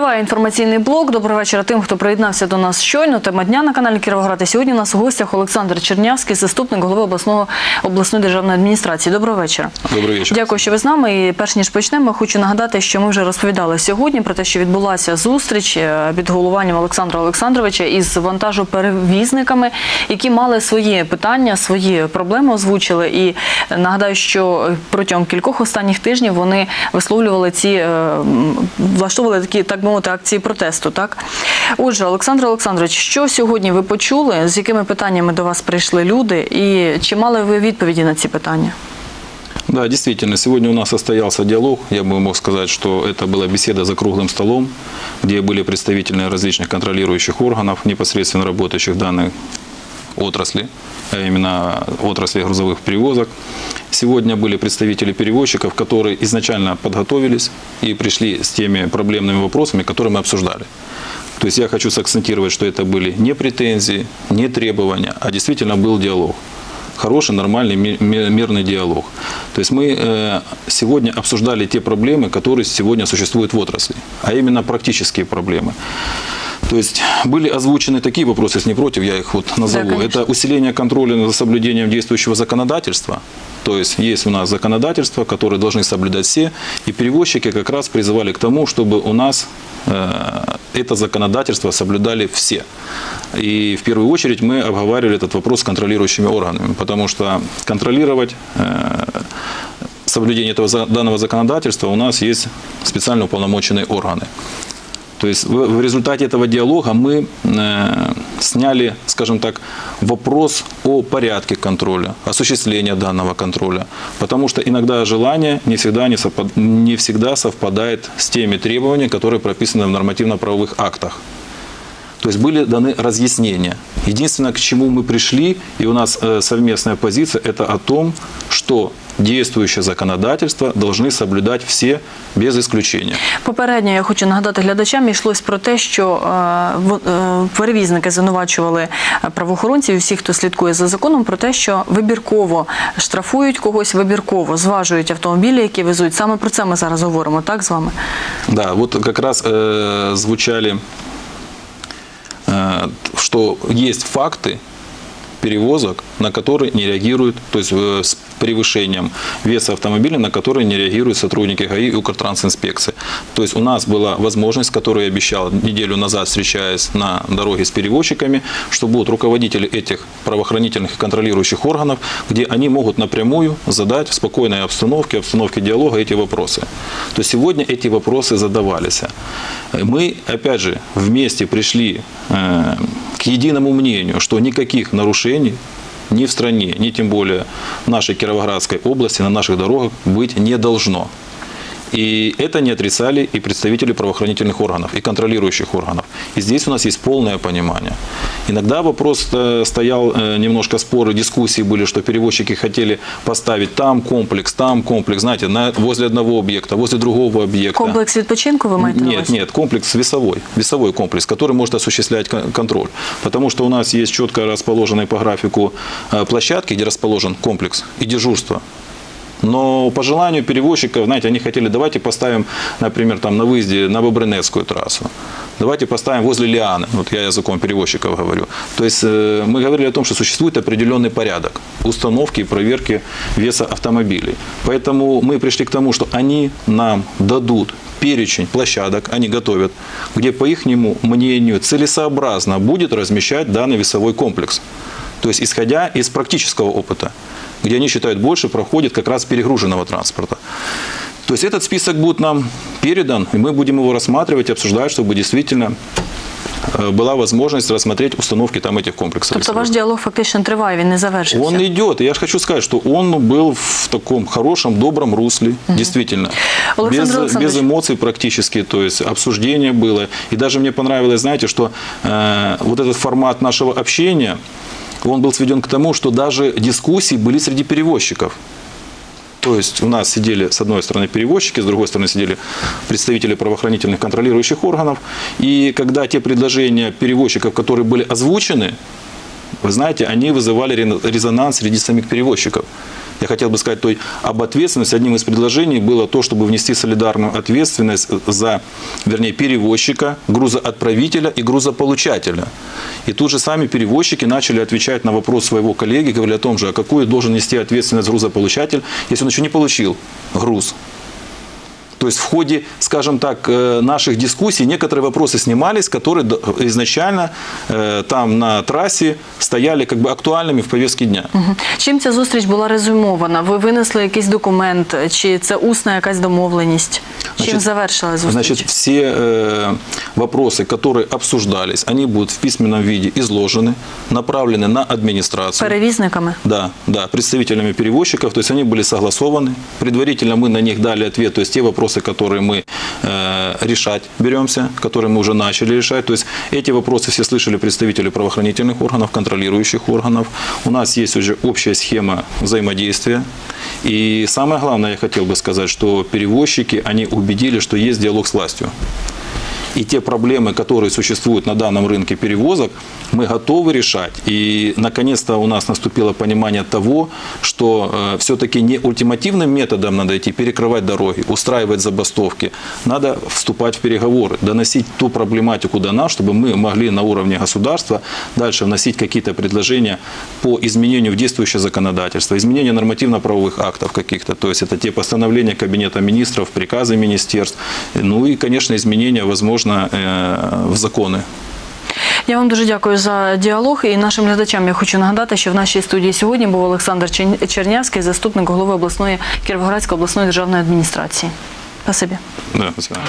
Триває інформаційний блок. Доброго вечора тим, хто приєднався до нас щойно. Тема дня на каналі Кіровоград. І сьогодні у нас у гостях Олександр Чернявський, заступник голови обласного обласної державної адміністрації. Доброго вечора. Добрий вечір. Дякую, що ви з нами. І перш ніж почнемо, хочу нагадати, що ми вже розповідали сьогодні про те, що відбулася зустріч е, під головуванням Олександра Олександровича із вантажоперевізниками, які мали свої питання, свої проблеми озвучили. І нагадаю, що протягом кількох останніх тижнів вони висловлювали ці е, влаштовували такі, так би мовити, акції протесту. Так, отже, Олександр Олександрович, що сьогодні ви почули? З якими питаннями до вас прийшли люди, і чи мали ви відповіді на ці питання? Да, действительно, сегодня у нас состоялся диалог. Я бы мог сказать, что это была беседа за круглым столом, где были представители различных контролирующих органов, непосредственно работающих в данной отрасли, а именно отрасли грузовых перевозок. Сегодня были представители перевозчиков, которые изначально подготовились и пришли с теми проблемными вопросами, которые мы обсуждали. То есть я хочу сакцентировать, что это были не претензии, не требования, а действительно был диалог хороший, нормальный, ми- ми- мирный диалог. То есть мы э, сегодня обсуждали те проблемы, которые сегодня существуют в отрасли, а именно практические проблемы. То есть были озвучены такие вопросы, если не против, я их вот назову. Да, конечно. Это усиление контроля за соблюдением действующего законодательства. То есть есть у нас законодательство, которое должны соблюдать все, и перевозчики как раз призывали к тому, чтобы у нас э, это законодательство соблюдали все. И в первую очередь мы обговаривали этот вопрос с контролирующими органами, потому что контролировать э, соблюдение этого данного законодательства у нас есть специально уполномоченные органы. То есть в, результате этого диалога мы э, сняли, скажем так, вопрос о порядке контроля, осуществления данного контроля. Потому что иногда желание не всегда, не, совпад- не всегда совпадает с теми требованиями, которые прописаны в нормативно-правовых актах. То есть были даны разъяснения. Единственное, к чему мы пришли, и у нас э, совместная позиция, это о том, что действующее законодательство должны соблюдать все без исключения. Попередньо я хочу нагадати глядачам, йшлось про те, що е, в- е, перевізники звинувачували е, правоохоронців і всіх, хто слідкує за законом, про те, що вибірково штрафують когось, вибірково зважують автомобілі, які везуть. Саме про це ми зараз говоримо, так з вами? Да, вот как раз э, звучали, э, что есть факты перевозок, на которые не реагируют, то есть э, с превышением веса автомобиля, на которые не реагируют сотрудники ГАИ и Укртрансинспекции. То есть у нас была возможность, которую я обещал неделю назад, встречаясь на дороге с перевозчиками, что будут руководители этих правоохранительных и контролирующих органов, где они могут напрямую задать в спокойной обстановке, обстановке диалога эти вопросы. То есть сегодня эти вопросы задавались. Мы, опять же, вместе пришли э, к единому мнению, что никаких нарушений ни в стране, ни тем более в нашей Кировоградской области, на наших дорогах быть не должно. И это не отрицали и представители правоохранительных органов, и контролирующих органов. И здесь у нас есть полное понимание. Иногда вопрос э, стоял, э, немножко споры, дискуссии были, что перевозчики хотели поставить там комплекс, там комплекс, знаете, на, возле одного объекта, возле другого объекта. Комплекс відпочинку ви маєте на Нет, увазі? нет, комплекс весовой, весовой комплекс, который может осуществлять кон- контроль. Потому что у нас есть четко расположенные по графику э, площадки, где расположен комплекс и дежурство. Но по желанию перевозчиков, знаете, они хотели, давайте поставим, например, там на выезде на Бобринецкую трассу. Давайте поставим возле Лианы. Вот я языком перевозчиков говорю. То есть э, мы говорили о том, что существует определенный порядок установки и проверки веса автомобилей. Поэтому мы пришли к тому, что они нам дадут перечень площадок, они готовят, где, по их мнению, целесообразно будет размещать данный весовой комплекс. То есть, исходя из практического опыта, где они считают больше проходит как раз перегруженного транспорта. То есть этот список будет нам передан, и мы будем его рассматривать и обсуждать, чтобы действительно э, была возможность рассмотреть установки там этих комплексов. Тобто весовых. ваш діалог фактично триває, він не завершився. Он идет. И я же хочу сказать, что он был в таком хорошем, добром русле, действительно. Александр без, Александрович. без эмоций практически, то есть обсуждение было. И даже мне понравилось, знаете, что э, вот этот формат нашего общения, он был сведен к тому, что даже дискуссии были среди перевозчиков. То есть у нас сидели с одной стороны перевозчики, с другой стороны сидели представители правоохранительных контролирующих органов. И когда те предложения перевозчиков, которые были озвучены, вы знаете, они вызывали ре- резонанс среди самих перевозчиков. Я хотел бы сказать, той, об ответственности. Одним из предложений было то, чтобы внести солидарную ответственность за, вернее, перевозчика, грузоотправителя и грузополучателя. И тут же сами перевозчики начали отвечать на вопрос своего коллеги, говорили о том же, а какую должен нести ответственность грузополучатель, если он еще не получил груз. То есть в ходе, скажем так, э, наших дискуссий некоторые вопросы снимались, которые до- изначально э, там на трассе стояли как бы актуальными в повестке дня. Мгм. Чим ця зустріч була резюмована? Ви винесли якийсь документ, чи це усна якась домовленість? Чим Значить, завершилась зустріч? Значит, все э, вопросы, которые обсуждались, они будут в письменном виде изложены, направлены на администрацию. Перевізниками? Да, да, представителями перевозчиков, то есть они были согласованы. Предварительно мы на них дали ответ, то есть те вопросы, которые мы э, решать беремся, которые мы уже начали решать. То есть эти вопросы все слышали представители правоохранительных органов, контролирующих органов. У нас есть уже общая схема взаимодействия. И самое главное, я хотел бы сказать, что перевозчики, они убедили, что есть диалог с властью. И те проблемы, которые существуют на данном рынке перевозок, мы готовы решать. И, наконец-то, у нас наступило понимание того, что все-таки не ультимативным методом надо идти, перекрывать дороги, устраивать забастовки. Надо вступать в переговоры, доносить ту проблематику до нас, чтобы мы могли на уровне государства дальше вносить какие-то предложения по изменению в действующее законодательство, изменению нормативно-правовых актов каких-то. То есть это те постановления Кабинета министров, приказы министерств, ну и, конечно, изменения, возможно, э, в закони. Я вам дуже дякую за діалог. І нашим глядачам я хочу нагадати, що в нашій студії сьогодні був Олександр Чернявський, заступник голови обласної Кіровоградської обласної державної адміністрації. Спасибі. Да, спасибо.